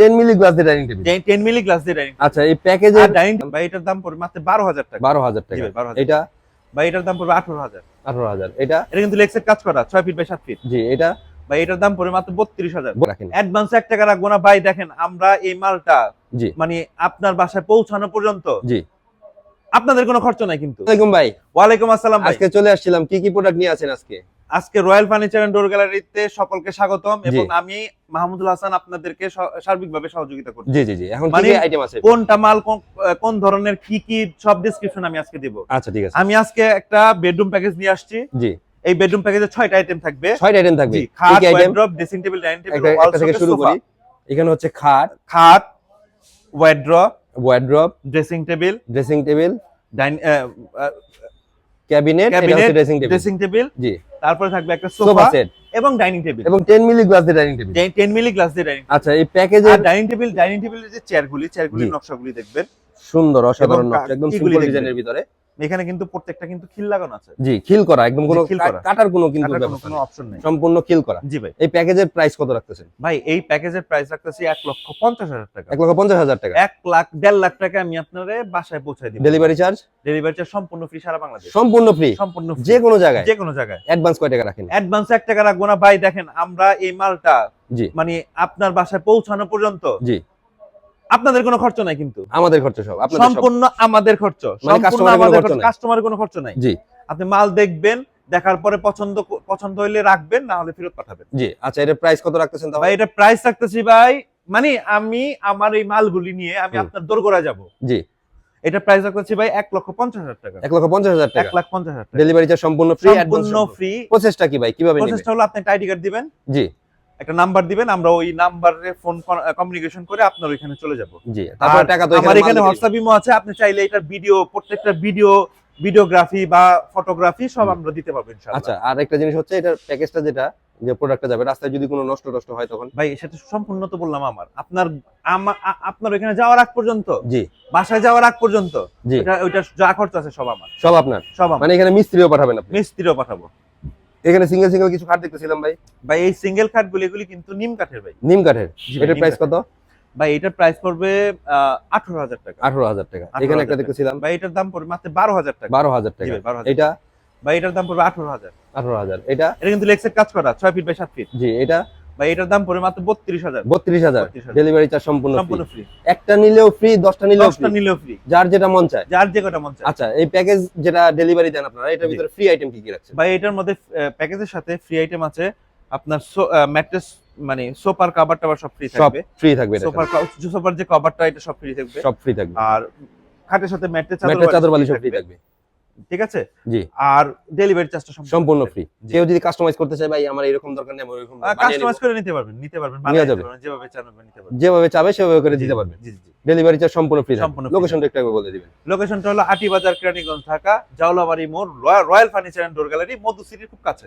10 milli glass দিয়ে dining table ten milli glass দিয়ে dining আচ্ছা এই প্যাকেজের আর ডাইনিং ভাই এটার দাম পড়বে মাত্র বারো হাজার টাকা। 12000 টাকা। 12,000 এটা? ভাই এটার দাম পড়বে আঠারো হাজার। 18000 এটা? এটা কিন্তু লেক্সের কাজ করা ছয় ফিট বাই সাত ফিট জি এটা? ভাই এটার দাম পড়বে মাত্র বত্রিশ হাজার। রাখেন। অ্যাডভান্স এক টাকা রাখব না। ভাই দেখেন আমরা এই মালটা জি। মানে আপনার বাসায় পৌঁছানো পর্যন্ত জি। আপনাদের কোনো খরচ নাই কিন্তু। আসসালামু ভাই। ওয়ালাইকুম আসসালাম ভাই। আজকে চলে আসছিলাম। কি কি প্রোডাক্ট নিয়ে আছেন আজকে? আজকে রয়্যাল ফার্নিচার এন্ড ডোর গ্যালারিতে সকলকে স্বাগতম এবং আমি মাহমুদুল হাসান আপনাদেরকে সার্বিকভাবে সহযোগিতা করছি। জি জি জি। এখন কি মানে আইটেম আছে? কোনটা মাল কোন- ধরনের কি কি সব ডিসক্রিপশন আমি আজকে দিব। আচ্ছা ঠিক আছে। আমি আজকে একটা বেডরুম প্যাকেজ নিয়ে আসছি। জি। এই বেডরুম প্যাকেজে ছয়টা আইটেম থাকবে। ছয়টা আইটেম থাকবে। জি খাট wardrobe dressing table dining table একটা থেকে শুরু করি। এখানে হচ্ছে খাট। খাট wardrobe wardrobe dressing table dressing table dining cabinet dressing table dressing table জি। তারপরে থাকবে একটা সোফা সেট এবং ডাইনিং টেবিল এবং 10 মিলি গ্লাস দিয়ে ডাইনিং টেবিল 10 মিলি গ্লাস দিয়ে ডাইনিং আচ্ছা এই প্যাকেজের ডাইনিং টেবিল ডাইনিং টেবিলের যে চেয়ারগুলি চেয়ারগুলির। নকশাগুলি দেখবেন। সুন্দর অসাধারণ নকশা একদম সিম্পল ডিজাইনের ভিতরে। এখানে কিন্তু প্রত্যেকটা কিন্তু খিল লাগানো আছে। জি খিল করা একদম কোনো। কাটার কোনো কিন্তু কোনো। অপশন নেই। সম্পূর্ণ খিল করা। জি ভাই। এই প্যাকেজের প্রাইস কত রাখতেছেন? ভাই এই প্যাকেজের প্রাইস রাখতেছি এক লক্ষ পঞ্চাশ হাজার টাকা। এক লক্ষ পঞ্চাশ হাজার টাকা। এক লাখ দেড় লাখ টাকা আমি আপনারে বাসায় পৌঁছে দিই ডেলিভারি চার্জ ডেলিভারি চার্জ সম্পূর্ণ ফ্রি সারা বাংলাদেশ। সম্পূর্ণ ফ্রি সম্পূর্ণ যে কোনো জায়গায়? যে কোনো জায়গায়। অ্যাডভান্স কয় টাকা রাখেন? অ্যাডভান্স এক টাকা রাখব না। ভাই দেখেন আমরা এই মালটা জি। মানে আপনার বাসায় পৌঁছানো পর্যন্ত জি। আপনাদের কোনো খরচ নাই কিন্তু। আমাদের খরচ সব সম্পূর্ণ আমাদের খরচ। মানে সম্পূর্ণ আমাদের। কাস্টমারের কোনো খরচ নাই। জি। আপনি মাল দেখবেন দেখার পরে পছন্দ পছন্দ হইলে রাখবেন না হলে ফেরত পাঠাবেন। জি আচ্ছা এটার প্রাইস কত রাখতেছেন ভাই এটা প্রাইস রাখতেছি ভাই মানে আমি আমার এই মালগুলি নিয়ে আমি আপনার দোরগোড়া যাব। জি। এটা প্রাইস রাখতেছি ভাই এক লক্ষ পঞ্চাশ হাজার টাকা। এক লক্ষ পঞ্চাশ হাজার এক টাকা লাখ পঞ্চাশ হাজার টাকা। ডেলিভারি চার্জ সম্পূর্ণ ফ্রি সম্পূর্ণ ফ্রি প্রসেসটা কি ভাই? কীভাবে নেবে প্রসেসটা হলো আপনি একটা আইডি কার্ড দিবেন। জি। একটা নাম্বার দিবেন আমরা ওই নাম্বারে ফোন কমিউনিকেশন করে আপনার ওইখানে চলে যাব। জি তারপর টাকা তো আমার এখানে হোয়াটসঅ্যাপ ইমো আছে আপনি চাইলে এটার ভিডিও প্রত্যেকটা ভিডিও ভিডিওগ্রাফি বা ফটোগ্রাফি সব আমরা দিতে পারব ইনশাআল্লাহ। আচ্ছা আর একটা জিনিস হচ্ছে এটার প্যাকেজটা যেটা যে প্রোডাক্টটা যাবে রাস্তায় যদি কোনো নষ্ট টষ্ট হয় তখন? ভাই সেটা সম্পূর্ণ তো বললাম আমার। আপনার আপনার ওইখানে যাওয়ার আগ পর্যন্ত? জি। বাসায় যাওয়ার আগ পর্যন্ত? জি। এটা ওইটা যা খরচ আছে সব আমার। সব আপনার? সব মানে এখানে মিস্ত্রিও পাঠাবেন আপনি? মিস্ত্রিও পাঠাবো। এখানে সিঙ্গেল সিঙ্গেল কিছু খাট দেখতেছিলাম ভাই। ভাই এই সিঙ্গেল খাটগুলো এগুলি কিন্তু নিম কাঠের ভাই। নিম কাঠের। এটার প্রাইস। কত? ভাই এটার প্রাইস পড়বে আঠারো হাজার টাকা। আঠারো হাজার টাকা। এখানে একটা। দেখতেছিলাম। ভাই এটার দাম পড়বে মাত্র বারো হাজার টাকা। বারো হাজার টাকা। এটা ভাই এটার দাম পড়বে আঠারো হাজার। আঠারো হাজার। এটা এটা কিন্তু লেক্সের কাজ করা ছয় ফিট বাই সাত ফিট জি এটা ভাই এটার দাম পড়বে মাত্র বত্রিশ হাজার। বত্রিশ হাজার। 32,000 ডেলিভারি চার্জ সম্পূর্ণ সম্পূর্ণ ফ্রি একটা নিলেও ফ্রি দশটা নিলেও দশটা free। নিলেও ফ্রি যার যেটা মন চায়। যার যে মন চায়। আচ্ছা এই প্যাকেজ যেটা ডেলিভারি দেন আপনারা এটার ভিতরে ফ্রি আইটেম কি কি রাখছেন? ভাই এটার মধ্যে প্যাকেজের সাথে ফ্রি আইটেম আছে আপনার ম্যাট্রেস মানে সোফার কভার টাভার সব ফ্রি থাকবে। ফ্রি থাকবে সোফার সোফার যে কভারটা এটা সব ফ্রি থাকবে। সব ফ্রি থাকবে। আর খাটের সাথে ম্যাট্রেস চাদর বালি সব ফ্রি থাকবে। ঠিক আছে? জি। আর ডেলিভারি চার্জটা সম্পূর্ণ ফ্রি কেউ যদি কাস্টমাইজ করতে চায় ভাই আমার এরকম দরকার নেই আমি ওরকম কাস্টমাইজ করে নিতে পারবেন নিতে পারবেন নিয়ে যাবে। যেভাবে চাইবেন নিতে পারবেন। যেভাবে চাবে সেভাবে করে দিতে পারবেন। জি জি। ডেলিভারি চার্জ সম্পূর্ণ ফ্রি সম্পূর্ণ লোকেশনটা একটু আগে বলে দিবেন। লোকেশনটা হলো আটি বাজার কেরানীগঞ্জ ঢাকা জাওলাবাড়ি মোড় royal- royal furniture and door gallery Madhu সিটির খুব কাছে।